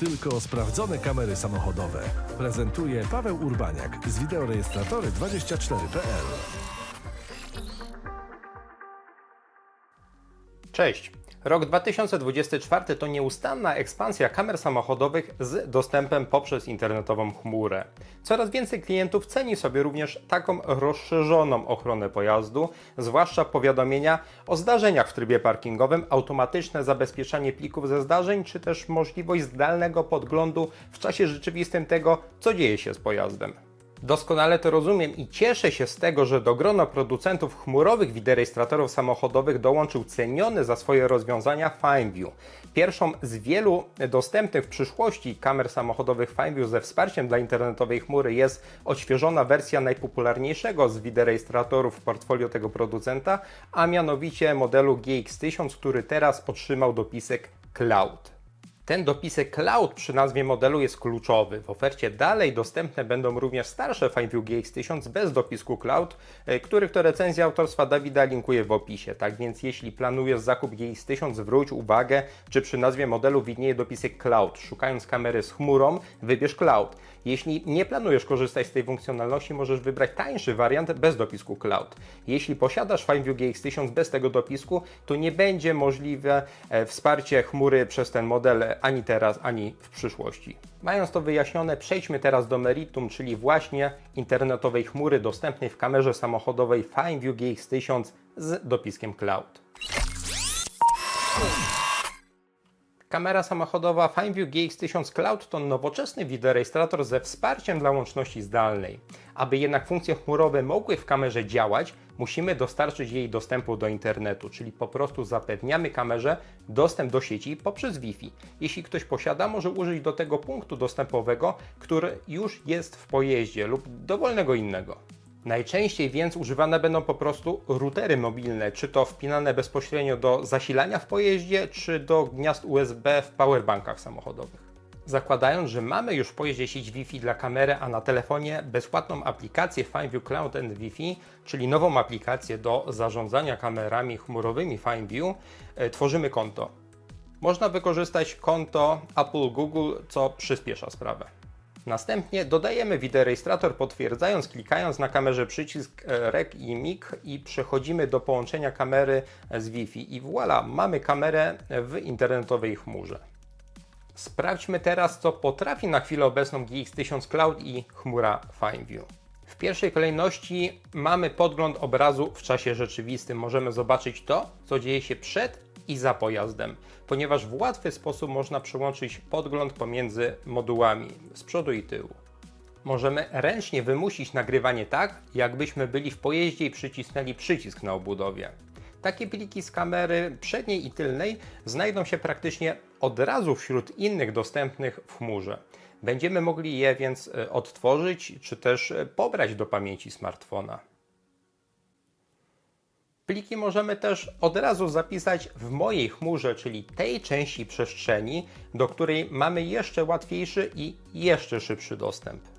Tylko sprawdzone kamery samochodowe. Prezentuje Paweł Urbaniak z wideorejestratory24.pl. Cześć! Rok 2024 to nieustanna ekspansja kamer samochodowych z dostępem poprzez internetową chmurę. Coraz więcej klientów ceni sobie również taką rozszerzoną ochronę pojazdu, zwłaszcza powiadomienia o zdarzeniach w trybie parkingowym, automatyczne zabezpieczanie plików ze zdarzeń, czy też możliwość zdalnego podglądu w czasie rzeczywistym tego, co dzieje się z pojazdem. Doskonale to rozumiem i cieszę się z tego, że do grona producentów chmurowych widerejestratorów samochodowych dołączył ceniony za swoje rozwiązania FineView. Pierwszą z wielu dostępnych w przyszłości kamer samochodowych FineView ze wsparciem dla internetowej chmury jest odświeżona wersja najpopularniejszego z widerejestratorów w portfolio tego producenta, a mianowicie modelu GX1000, który teraz otrzymał dopisek Cloud. Ten dopisek Cloud przy nazwie modelu jest kluczowy. W ofercie dalej dostępne będą również starsze FineView GX1000 bez dopisku Cloud, e, których to recenzja autorstwa Dawida linkuję w opisie. Tak więc jeśli planujesz zakup GX1000, zwróć uwagę, czy przy nazwie modelu widnieje dopisek Cloud. Szukając kamery z chmurą, wybierz Cloud. Jeśli nie planujesz korzystać z tej funkcjonalności, możesz wybrać tańszy wariant bez dopisku Cloud. Jeśli posiadasz FineView GX1000 bez tego dopisku, to nie będzie możliwe e, wsparcie chmury przez ten model ani teraz, ani w przyszłości. Mając to wyjaśnione, przejdźmy teraz do meritum, czyli właśnie internetowej chmury dostępnej w kamerze samochodowej FineView GX1000 z dopiskiem Cloud. Kamera samochodowa FineView GX1000 Cloud to nowoczesny wideorejestrator ze wsparciem dla łączności zdalnej. Aby jednak funkcje chmurowe mogły w kamerze działać, musimy dostarczyć jej dostępu do internetu, czyli po prostu zapewniamy kamerze dostęp do sieci poprzez Wi-Fi. Jeśli ktoś posiada, może użyć do tego punktu dostępowego, który już jest w pojeździe lub dowolnego innego. Najczęściej więc używane będą po prostu routery mobilne, czy to wpinane bezpośrednio do zasilania w pojeździe, czy do gniazd USB w powerbankach samochodowych. Zakładając, że mamy już w pojeździe sieć Wi-Fi dla kamery, a na telefonie bezpłatną aplikację FineView Cloud and Wi-Fi, czyli nową aplikację do zarządzania kamerami chmurowymi FineView, e, tworzymy konto. Można wykorzystać konto Apple Google, co przyspiesza sprawę. Następnie dodajemy wideorejestrator potwierdzając, klikając na kamerze przycisk e, REC i MIG i przechodzimy do połączenia kamery z Wi-Fi i voilà, mamy kamerę w internetowej chmurze. Sprawdźmy teraz, co potrafi na chwilę obecną GX1000 Cloud i chmura FineView. W pierwszej kolejności mamy podgląd obrazu w czasie rzeczywistym. Możemy zobaczyć to, co dzieje się przed i za pojazdem, ponieważ w łatwy sposób można przełączyć podgląd pomiędzy modułami z przodu i tyłu. Możemy ręcznie wymusić nagrywanie tak, jakbyśmy byli w pojeździe i przycisnęli przycisk na obudowie. Takie pliki z kamery przedniej i tylnej znajdą się praktycznie od razu wśród innych dostępnych w chmurze. Będziemy mogli je więc e, odtworzyć czy też e, pobrać do pamięci smartfona. Pliki możemy też od razu zapisać w mojej chmurze, czyli tej części przestrzeni, do której mamy jeszcze łatwiejszy i jeszcze szybszy dostęp.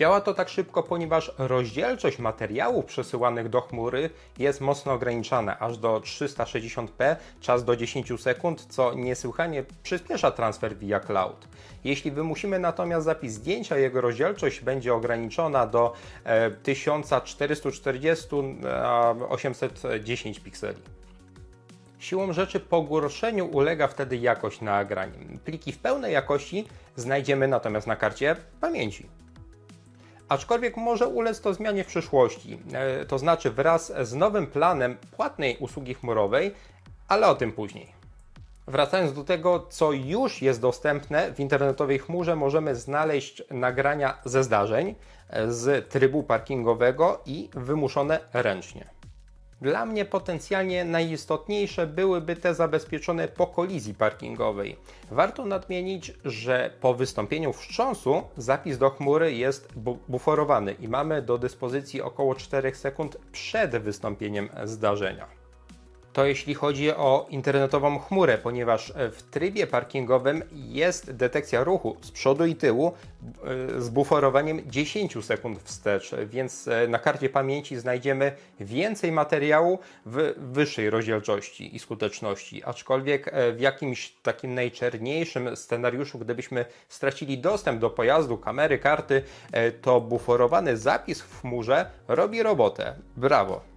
Działa to tak szybko, ponieważ rozdzielczość materiałów przesyłanych do chmury jest mocno ograniczana, aż do 360p, czas do 10 sekund, co niesłychanie przyspiesza transfer via cloud. Jeśli wymusimy natomiast zapis zdjęcia, jego rozdzielczość będzie ograniczona do e, 1440 na 810 pikseli. Siłą rzeczy pogorszeniu ulega wtedy jakość nagrań. Pliki w pełnej jakości znajdziemy natomiast na karcie pamięci. Aczkolwiek może ulec to zmianie w przyszłości, e, to znaczy wraz z nowym planem płatnej usługi chmurowej, ale o tym później. Wracając do tego, co już jest dostępne w internetowej chmurze, możemy znaleźć nagrania ze zdarzeń e, z trybu parkingowego i wymuszone ręcznie. Dla mnie potencjalnie najistotniejsze byłyby te zabezpieczone po kolizji parkingowej. Warto nadmienić, że po wystąpieniu wstrząsu zapis do chmury jest bu buforowany i mamy do dyspozycji około 4 sekund przed wystąpieniem zdarzenia. To jeśli chodzi o internetową chmurę, ponieważ e, w trybie parkingowym jest detekcja ruchu z przodu i tyłu e, z buforowaniem 10 sekund wstecz, więc e, na karcie pamięci znajdziemy więcej materiału w wyższej rozdzielczości i skuteczności. Aczkolwiek w jakimś takim najczerniejszym scenariuszu, gdybyśmy stracili dostęp do pojazdu, kamery, karty, to buforowany zapis w chmurze robi robotę. Brawo!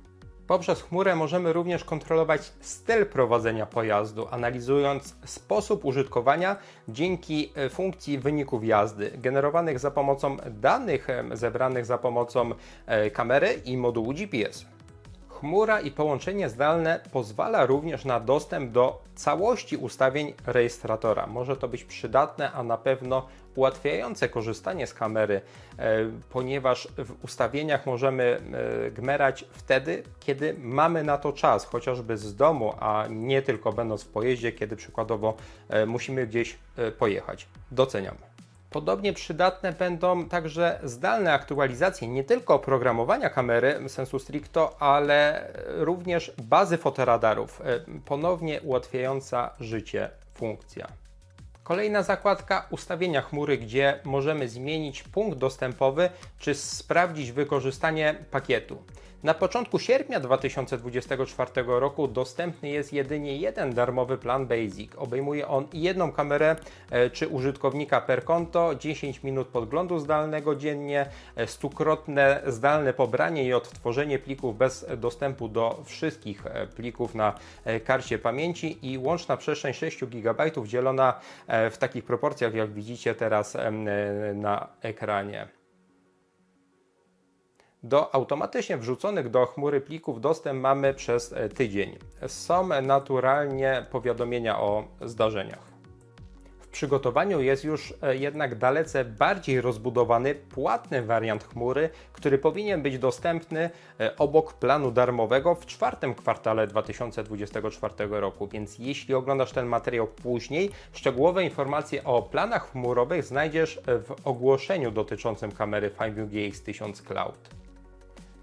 Poprzez chmurę możemy również kontrolować styl prowadzenia pojazdu, analizując sposób użytkowania dzięki e, funkcji wyników jazdy, generowanych za pomocą danych zebranych za pomocą e, kamery i modułu GPS. Chmura i połączenie zdalne pozwala również na dostęp do całości ustawień rejestratora. Może to być przydatne, a na pewno ułatwiające korzystanie z kamery, e, ponieważ w ustawieniach możemy e, gmerać wtedy, kiedy mamy na to czas, chociażby z domu, a nie tylko będąc w pojeździe, kiedy przykładowo e, musimy gdzieś pojechać. Doceniam. Podobnie przydatne będą także zdalne aktualizacje nie tylko oprogramowania kamery sensu stricto, ale również bazy fotoradarów, e, ponownie ułatwiająca życie funkcja. Kolejna zakładka ustawienia chmury, gdzie możemy zmienić punkt dostępowy czy sprawdzić wykorzystanie pakietu. Na początku sierpnia 2024 roku dostępny jest jedynie jeden darmowy plan Basic. Obejmuje on jedną kamerę e, czy użytkownika per konto, 10 minut podglądu zdalnego dziennie, e, stukrotne zdalne pobranie i odtworzenie plików bez dostępu do wszystkich e, plików na karcie pamięci i łączna przestrzeń 6 GB dzielona w takich proporcjach, jak widzicie teraz na ekranie. Do automatycznie wrzuconych do chmury plików dostęp mamy przez e, tydzień. Są naturalnie powiadomienia o zdarzeniach. W przygotowaniu jest już e, jednak dalece bardziej rozbudowany, płatny wariant chmury, który powinien być dostępny e, obok planu darmowego w czwartym kwartale 2024 roku. Więc jeśli oglądasz ten materiał później, szczegółowe informacje o planach chmurowych znajdziesz w ogłoszeniu dotyczącym kamery FineView GX1000 Cloud.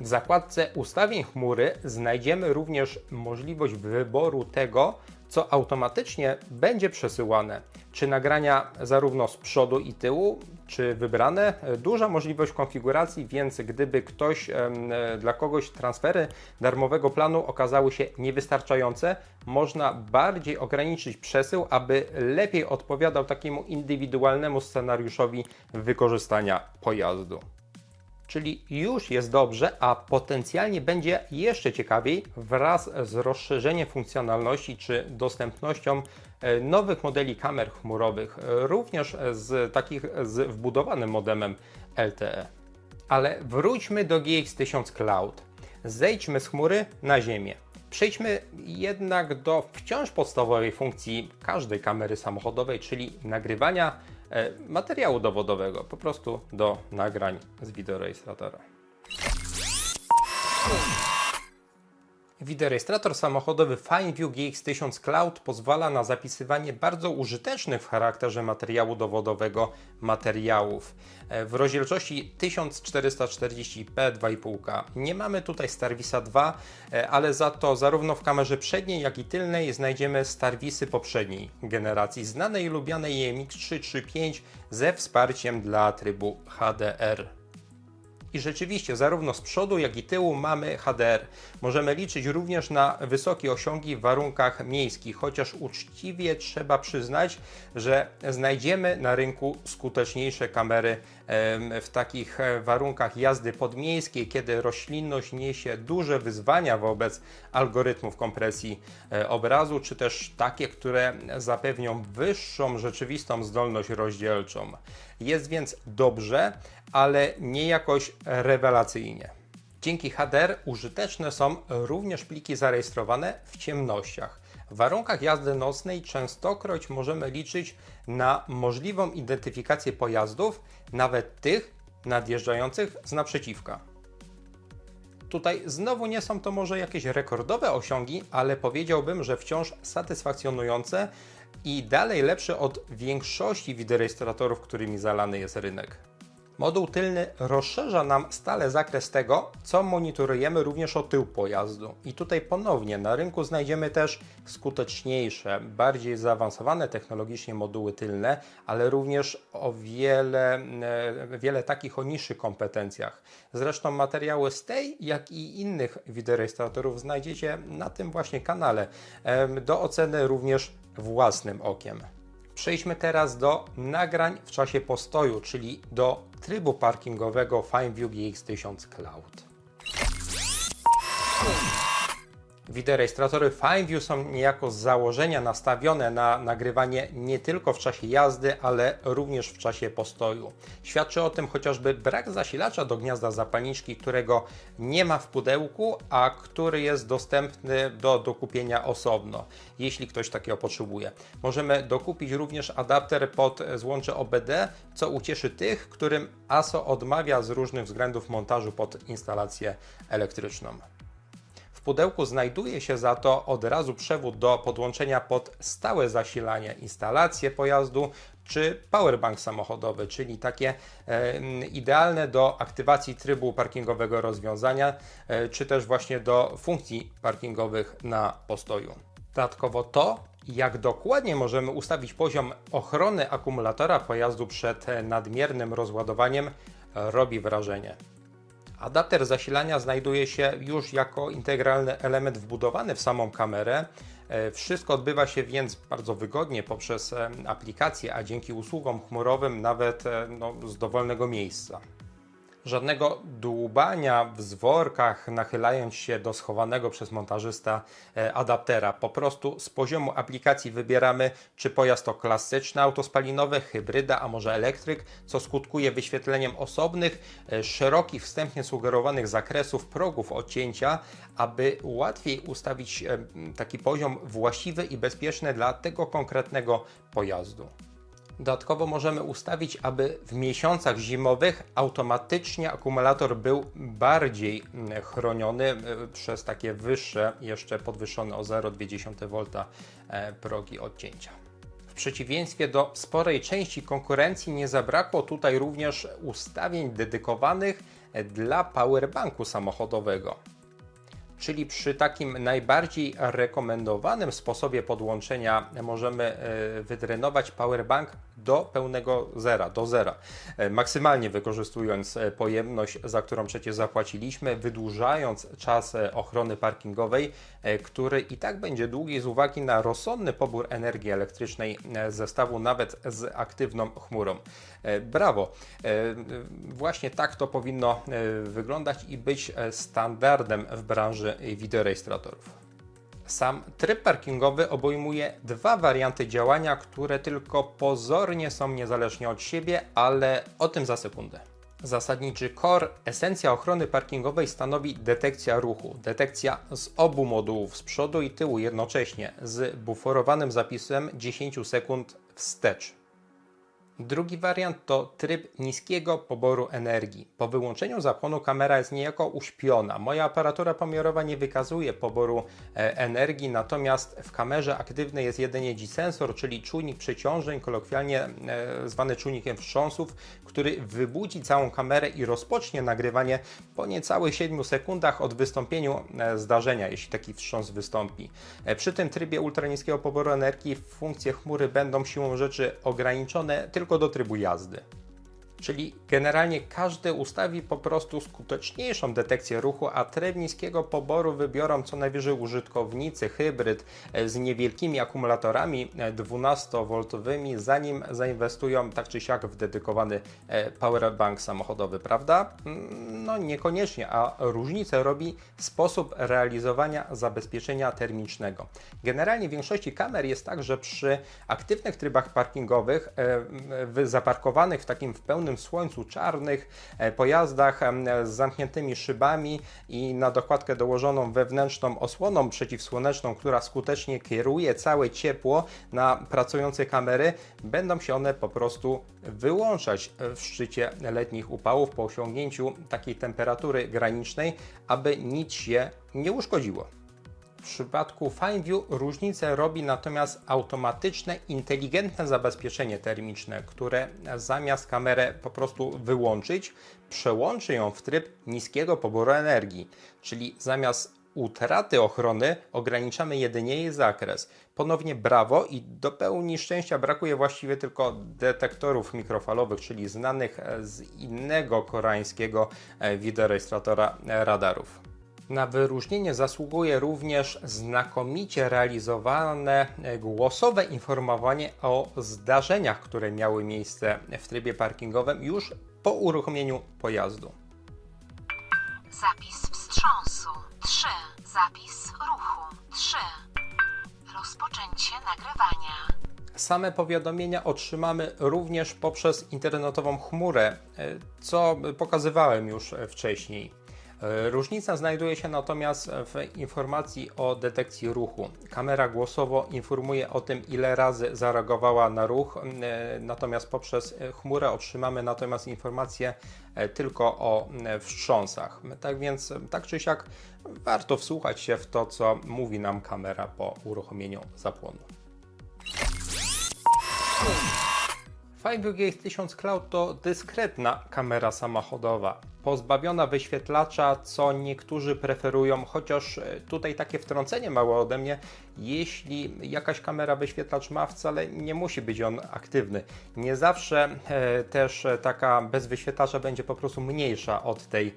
W zakładce ustawień chmury znajdziemy również możliwość wyboru tego, co automatycznie będzie przesyłane. Czy nagrania zarówno z przodu i tyłu, czy wybrane. Duża możliwość konfiguracji, więc gdyby ktoś, dla kogoś transfery darmowego planu okazały się niewystarczające, można bardziej ograniczyć przesył, aby lepiej odpowiadał takiemu indywidualnemu scenariuszowi wykorzystania pojazdu czyli już jest dobrze, a potencjalnie będzie jeszcze ciekawiej wraz z rozszerzeniem funkcjonalności czy dostępnością e, nowych modeli kamer chmurowych, również z takich z wbudowanym modemem LTE. Ale wróćmy do GX1000 Cloud. Zejdźmy z chmury na ziemię. Przejdźmy jednak do wciąż podstawowej funkcji każdej kamery samochodowej, czyli nagrywania materiału dowodowego, po prostu do nagrań z wideorejestratora. Wideorejestrator samochodowy FineView GX1000 Cloud pozwala na zapisywanie bardzo użytecznych w charakterze materiału dowodowego materiałów E, w rozdzielczości 1440p 2,5K. Nie mamy tutaj Starvisa 2, e, ale za to zarówno w kamerze przedniej, jak i tylnej znajdziemy Starvisy poprzedniej generacji, znanej i lubianej EMX 335 ze wsparciem dla trybu HDR. I rzeczywiście, zarówno z przodu, jak i tyłu mamy HDR. Możemy liczyć również na wysokie osiągi w warunkach miejskich, chociaż uczciwie trzeba przyznać, że znajdziemy na rynku skuteczniejsze kamery w takich e, warunkach jazdy podmiejskiej, kiedy roślinność niesie duże wyzwania wobec algorytmów kompresji e, obrazu, czy też takie, które zapewnią wyższą rzeczywistą zdolność rozdzielczą. Jest więc dobrze, ale nie jakoś rewelacyjnie. Dzięki HDR użyteczne są również pliki zarejestrowane w ciemnościach. W warunkach jazdy nocnej częstokroć możemy liczyć na możliwą identyfikację pojazdów, nawet tych nadjeżdżających z naprzeciwka. Tutaj znowu nie są to może jakieś rekordowe osiągi, ale powiedziałbym, że wciąż satysfakcjonujące i dalej lepsze od większości wideorejestratorów, którymi zalany jest rynek. Moduł tylny rozszerza nam stale zakres tego, co monitorujemy również o tył pojazdu. I tutaj ponownie na rynku znajdziemy też skuteczniejsze, bardziej zaawansowane technologicznie moduły tylne, ale również o wiele, e, wiele takich o niższych kompetencjach. Zresztą materiały z tej, jak i innych wideorejestratorów znajdziecie na tym właśnie kanale. em, Do oceny również własnym okiem. Przejdźmy teraz do nagrań w czasie postoju, czyli do trybu parkingowego FineView GX1000 Cloud. Wideorejestratory FineView są niejako z założenia nastawione na nagrywanie nie tylko w czasie jazdy, ale również w czasie postoju. Świadczy o tym chociażby brak zasilacza do gniazda zapalniczki, którego nie ma w pudełku, a który jest dostępny do dokupienia osobno, jeśli ktoś takiego potrzebuje. Możemy dokupić również adapter pod złącze OBD, co ucieszy tych, którym ASO odmawia z różnych względów montażu pod instalację elektryczną. W pudełku znajduje się za to od razu przewód do podłączenia pod stałe zasilanie, instalację pojazdu czy powerbank samochodowy, czyli takie e, idealne do aktywacji trybu parkingowego rozwiązania, e, czy też właśnie do funkcji parkingowych na postoju. Dodatkowo to, jak dokładnie możemy ustawić poziom ochrony akumulatora pojazdu przed nadmiernym rozładowaniem, robi wrażenie. Adapter zasilania znajduje się już jako integralny element wbudowany w samą kamerę. E, Wszystko odbywa się więc bardzo wygodnie poprzez e, aplikację, a dzięki usługom chmurowym nawet e, no, z dowolnego miejsca. Żadnego dłubania w zworkach, nachylając się do schowanego przez montażysta e, adaptera. Po prostu z poziomu aplikacji wybieramy, czy pojazd to klasyczne auto spalinowe, hybryda, a może elektryk, co skutkuje wyświetleniem osobnych, e, szerokich, wstępnie sugerowanych zakresów progów odcięcia, aby łatwiej ustawić e, taki poziom właściwy i bezpieczny dla tego konkretnego pojazdu. Dodatkowo możemy ustawić, aby w miesiącach zimowych automatycznie akumulator był bardziej mm, chroniony e, przez takie wyższe, jeszcze podwyższone o 0,2 V e, progi odcięcia. W przeciwieństwie do sporej części konkurencji nie zabrakło tutaj również ustawień dedykowanych e, dla powerbanku samochodowego czyli przy takim najbardziej rekomendowanym sposobie podłączenia możemy wydrenować powerbank do pełnego zera, do zera, e, maksymalnie wykorzystując e, pojemność, za którą przecież zapłaciliśmy, wydłużając czas e, ochrony parkingowej, który i tak będzie długi z uwagi na rozsądny pobór energii elektrycznej zestawu nawet z aktywną chmurą. Brawo! Właśnie tak to powinno wyglądać i być standardem w branży wideorejestratorów. Sam tryb parkingowy obejmuje dwa warianty działania, które tylko pozornie są niezależnie od siebie, ale o tym za sekundę. Zasadniczy core, esencja ochrony parkingowej stanowi detekcja ruchu. Detekcja z obu modułów, z przodu i tyłu jednocześnie, z buforowanym zapisem 10 sekund wstecz. Drugi wariant to tryb niskiego poboru energii. Po wyłączeniu zapłonu kamera jest niejako uśpiona. Moja aparatura pomiarowa nie wykazuje poboru e, energii, natomiast w kamerze aktywny jest jedynie G-sensor, czyli czujnik przeciążeń, kolokwialnie e, zwany czujnikiem wstrząsów, który wybudzi całą kamerę i rozpocznie nagrywanie po niecałych 7 sekundach od wystąpieniu e, zdarzenia, jeśli taki wstrząs wystąpi. E, Przy tym trybie ultraniskiego poboru energii funkcje chmury będą siłą rzeczy ograniczone tylko do trybu jazdy. Czyli generalnie każdy ustawi po prostu skuteczniejszą detekcję ruchu, a tryb niskiego poboru wybiorą co najwyżej użytkownicy hybryd e, z niewielkimi akumulatorami 12V, zanim zainwestują tak czy siak w dedykowany e, powerbank samochodowy, prawda? Mm, No niekoniecznie, a różnicę robi sposób realizowania zabezpieczenia termicznego. Generalnie w większości kamer jest tak, że przy aktywnych trybach parkingowych, e, zaparkowanych w takim w pełnym słońcu czarnych e, pojazdach z zamkniętymi szybami i na dokładkę dołożoną wewnętrzną osłoną przeciwsłoneczną, która skutecznie kieruje całe ciepło na pracujące kamery, będą się one po prostu wyłączać w szczycie letnich upałów po osiągnięciu takiej temperatury granicznej, aby nic się nie uszkodziło. W przypadku FineView różnicę robi natomiast automatyczne, inteligentne zabezpieczenie termiczne, które zamiast kamerę po prostu wyłączyć, przełączy ją w tryb niskiego poboru energii, czyli zamiast utraty ochrony ograniczamy jedynie jej zakres. Ponownie brawo i do pełni szczęścia brakuje właściwie tylko detektorów mikrofalowych, czyli znanych z innego koreańskiego e, wideorejestratora radarów. Na wyróżnienie zasługuje również znakomicie realizowane e, głosowe informowanie o zdarzeniach, które miały miejsce w trybie parkingowym już po uruchomieniu pojazdu. Zapis wstrząsu 3. Zapis ruchu 3. Rozpoczęcie nagrywania. Same powiadomienia otrzymamy również poprzez internetową chmurę, e, co pokazywałem już wcześniej. E, Różnica znajduje się natomiast w informacji o detekcji ruchu. Kamera głosowo informuje o tym, ile razy zareagowała na ruch, e, natomiast poprzez e, chmurę otrzymamy natomiast informacje e, tylko o wstrząsach. Tak więc, tak czy siak, warto wsłuchać się w to, co mówi nam kamera po uruchomieniu zapłonu. FiveView Gaze 1000 Cloud to dyskretna kamera samochodowa, pozbawiona wyświetlacza, co niektórzy preferują, chociaż e, tutaj takie wtrącenie małe ode mnie, jeśli jakaś kamera wyświetlacz ma, wcale nie musi być on aktywny. Nie zawsze e, też e, taka bez wyświetlacza będzie po prostu mniejsza od tej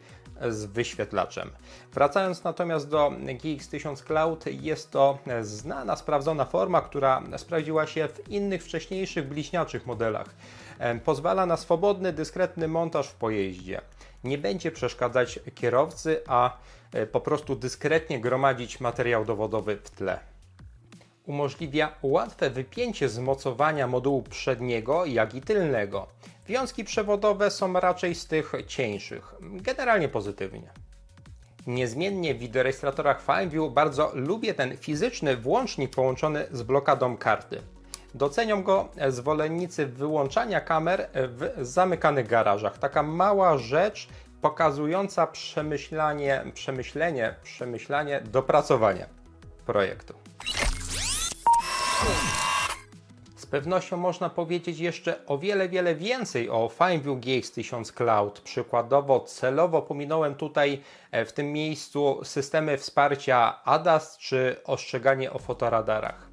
z wyświetlaczem. Wracając natomiast do GX1000 Cloud, jest to znana, sprawdzona forma, która sprawdziła się w innych wcześniejszych bliźniaczych modelach. Pozwala na swobodny, dyskretny montaż w pojeździe. Nie będzie przeszkadzać kierowcy, a e, po prostu dyskretnie gromadzić materiał dowodowy w tle umożliwia łatwe wypięcie zmocowania modułu przedniego, jak i tylnego. Wiązki przewodowe są raczej z tych cieńszych, generalnie pozytywnie. Niezmiennie w wideorejestratorach FileView bardzo lubię ten fizyczny włącznik połączony z blokadą karty. Docenią go zwolennicy wyłączania kamer w zamykanych garażach. Taka mała rzecz pokazująca przemyślanie, przemyślenie, przemyślanie, dopracowanie projektu. Z pewnością można powiedzieć jeszcze o wiele, wiele więcej o FineView GX 1000 Cloud. Przykładowo celowo pominąłem tutaj e, w tym miejscu systemy wsparcia ADAS czy ostrzeganie o fotoradarach.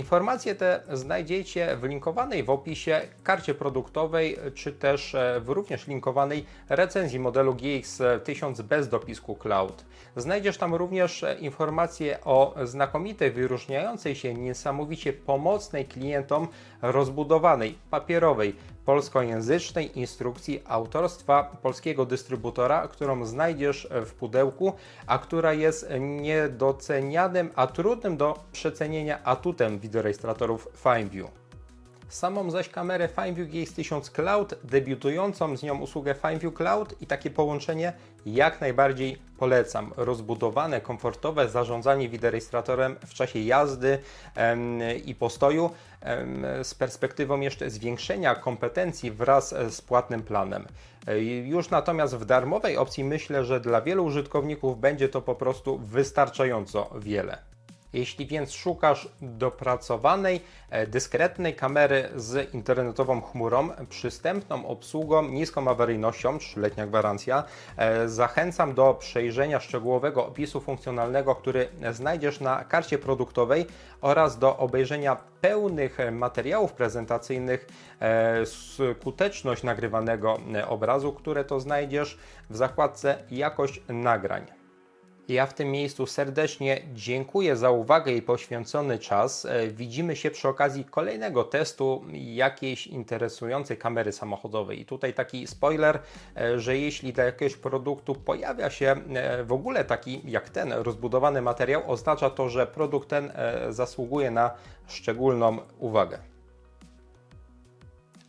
Informacje te znajdziecie w linkowanej w opisie karcie produktowej, czy też e, w również linkowanej recenzji modelu GX1000 bez dopisku Cloud. Znajdziesz tam również e, informacje o znakomitej, wyróżniającej się niesamowicie pomocnej klientom rozbudowanej, papierowej, polskojęzycznej instrukcji autorstwa polskiego dystrybutora, którą znajdziesz w pudełku, a która jest niedocenianym, a trudnym do przecenienia atutem wideorejestratorów FineView. Samą zaś kamerę FineView GX1000 Cloud, debiutującą z nią usługę FineView Cloud i takie połączenie jak najbardziej polecam. Rozbudowane, komfortowe zarządzanie wideorejestratorem w czasie jazdy em, i postoju em, z perspektywą jeszcze zwiększenia kompetencji wraz z płatnym planem. E, Już natomiast w darmowej opcji myślę, że dla wielu użytkowników będzie to po prostu wystarczająco wiele. Jeśli więc szukasz dopracowanej, e, dyskretnej kamery z internetową chmurą, przystępną obsługą, niską awaryjnością, 3-letnia gwarancja, e, zachęcam do przejrzenia szczegółowego opisu funkcjonalnego, który znajdziesz na karcie produktowej oraz do obejrzenia pełnych materiałów prezentacyjnych, e, skuteczność nagrywanego obrazu, które to znajdziesz w zakładce jakość nagrań. Ja w tym miejscu serdecznie dziękuję za uwagę i poświęcony czas. E, Widzimy się przy okazji kolejnego testu jakiejś interesującej kamery samochodowej. I tutaj taki spoiler, e, że jeśli dla jakiegoś produktu pojawia się e, w ogóle taki jak ten rozbudowany materiał, oznacza to, że produkt ten zasługuje na szczególną uwagę.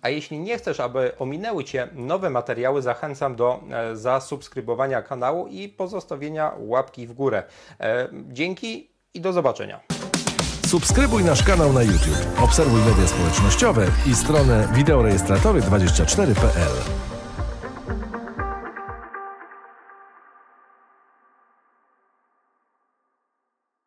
A jeśli nie chcesz, aby ominęły Cię nowe materiały, zachęcam do e, zasubskrybowania kanału i pozostawienia łapki w górę. E, Dzięki i do zobaczenia. Subskrybuj nasz kanał na YouTube, obserwuj media społecznościowe i stronę wideorejestratory24.pl.